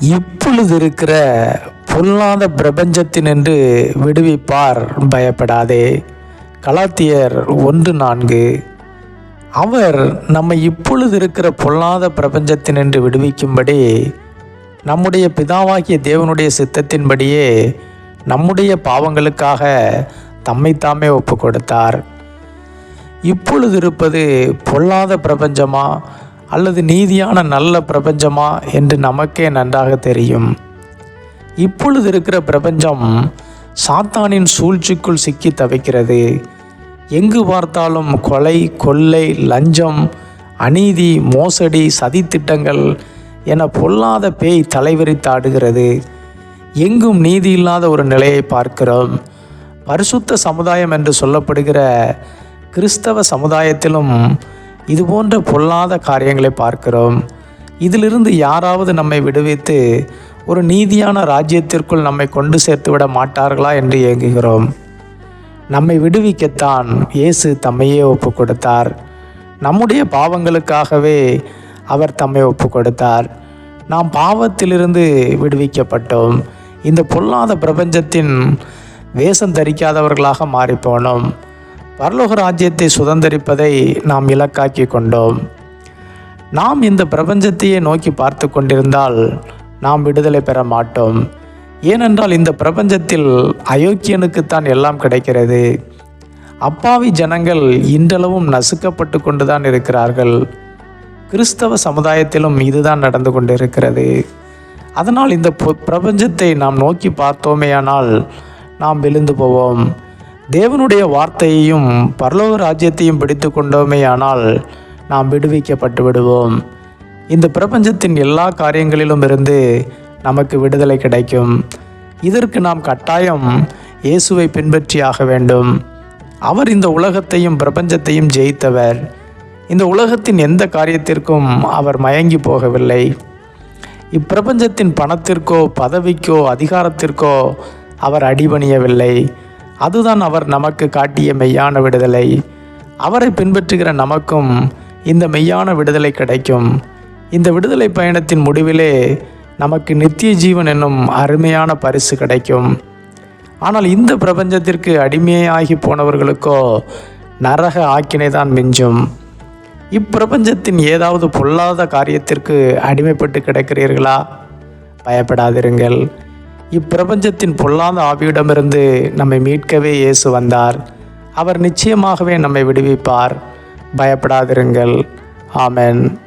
இப்பொழுது இருக்கிற பொல்லாத பிரபஞ்சத்தினின்று விடுவிப்பார் பயப்படாதே. கலாத்தியர் ஒன்று நான்கு. அவர் நம்ம இப்பொழுது இருக்கிற பொல்லாத பிரபஞ்சத்தினின்று விடுவிக்கும்படி நம்முடைய பிதாவாகிய தேவனுடைய சித்தத்தின்படியே நம்முடைய பாவங்களுக்காக தம்மைத்தாமே ஒப்பு கொடுத்தார் இப்பொழுது இருப்பது பொல்லாத பிரபஞ்சமா? அல்லது நீதியான நல்ல பிரபஞ்சமா என்று நமக்கே நன்றாக தெரியும். இப்பொழுது இருக்கிற பிரபஞ்சம் சாத்தானின் சூழ்ச்சிக்குள் சிக்கி தவிக்கிறது. எங்கு பார்த்தாலும் கொலை கொள்ளை லஞ்சம் அநீதி மோசடி சதித்திட்டங்கள் என பொல்லாத பேய் தலைவிரித்தாடுகிறது எங்கும் நீதி இல்லாத ஒரு நிலையை பார்க்கிறோம். பரிசுத்த சமுதாயம் என்று சொல்லப்படுகிற கிறிஸ்தவ சமுதாயத்திலும் இது போன்ற பொல்லாத காரியங்களை பார்க்கிறோம். இதிலிருந்து யாராவது நம்மை விடுவித்து ஒரு நீதியான ராஜ்யத்திற்குள் நம்மை கொண்டு சேர்த்து விட மாட்டார்களா என்று ஏங்குகிறோம். நம்மை விடுவிக்கத்தான் இயேசு தம்மையே ஒப்பு கொடுத்தார். நம்முடைய பாவங்களுக்காகவே அவர் தம்மை ஒப்பு கொடுத்தார். நாம் பாவத்திலிருந்து விடுவிக்கப்பட்டோம். இந்த பொல்லாத பிரபஞ்சத்தின் வேஷம் தரிக்காதவர்களாக மாறிப்போனோம். பரலோக ராஜ்யத்தை சுதந்தரிப்பதை நாம் இலக்காக்கி கொண்டோம். நாம் இந்த பிரபஞ்சத்தையே நோக்கி பார்த்து கொண்டிருந்தால் நாம் விடுதலை பெற மாட்டோம். ஏனென்றால் இந்த பிரபஞ்சத்தில் அயோக்கியனுக்குத்தான் எல்லாம் கிடைக்கிறது. அப்பாவி ஜனங்கள் இன்றளவும் நசுக்கப்பட்டு கொண்டுதான் இருக்கிறார்கள். கிறிஸ்தவ சமுதாயத்திலும் இதுதான் நடந்து கொண்டிருக்கிறது. அதனால் இந்த பிரபஞ்சத்தை நாம் நோக்கி பார்த்தோமேயானால் நாம் விழுந்து போவோம். தேவனுடைய வார்த்தையையும் பரலோக ராஜ்யத்தையும் பிடித்து கொண்டோமேயானால் நாம் விடுவிக்கப்பட்டு விடுவோம். இந்த பிரபஞ்சத்தின் எல்லா காரியங்களிலும் இருந்து நமக்கு விடுதலை கிடைக்கும். இதற்கு நாம் கட்டாயம் இயேசுவை பின்பற்றியாக வேண்டும். அவர் இந்த உலகத்தையும் பிரபஞ்சத்தையும் ஜெயித்தவர். இந்த உலகத்தின் எந்த காரியத்திற்கும் அவர் மயங்கி போகவில்லை. இப்பிரபஞ்சத்தின் பணத்திற்கோ பதவிக்கோ அதிகாரத்திற்கோ அவர் அடிபணியவில்லை. அதுதான் அவர் நமக்கு காட்டிய மெய்யான விடுதலை. அவரை பின்பற்றுகிற நமக்கும் இந்த மெய்யான விடுதலை கிடைக்கும். இந்த விடுதலை பயணத்தின் முடிவிலே நமக்கு நித்திய ஜீவன் என்னும் அருமையான பரிசு கிடைக்கும். ஆனால் இந்த பிரபஞ்சத்திற்கு அடிமையாகி போனவர்களுக்கோ நரக ஆக்கினை தான் மிஞ்சும். இப்பிரபஞ்சத்தின் ஏதாவது பொல்லாத காரியத்திற்கு அடிமைப்பட்டு கிடக்கிறீர்களா? பயப்படாதிருங்கள். இப்பிரபஞ்சத்தின் பொல்லாத ஆவியிடமிருந்து நம்மை மீட்கவே இயேசு வந்தார். அவர் நிச்சயமாகவே நம்மை விடுவிப்பார். பயப்படாதிருங்கள். ஆமென்.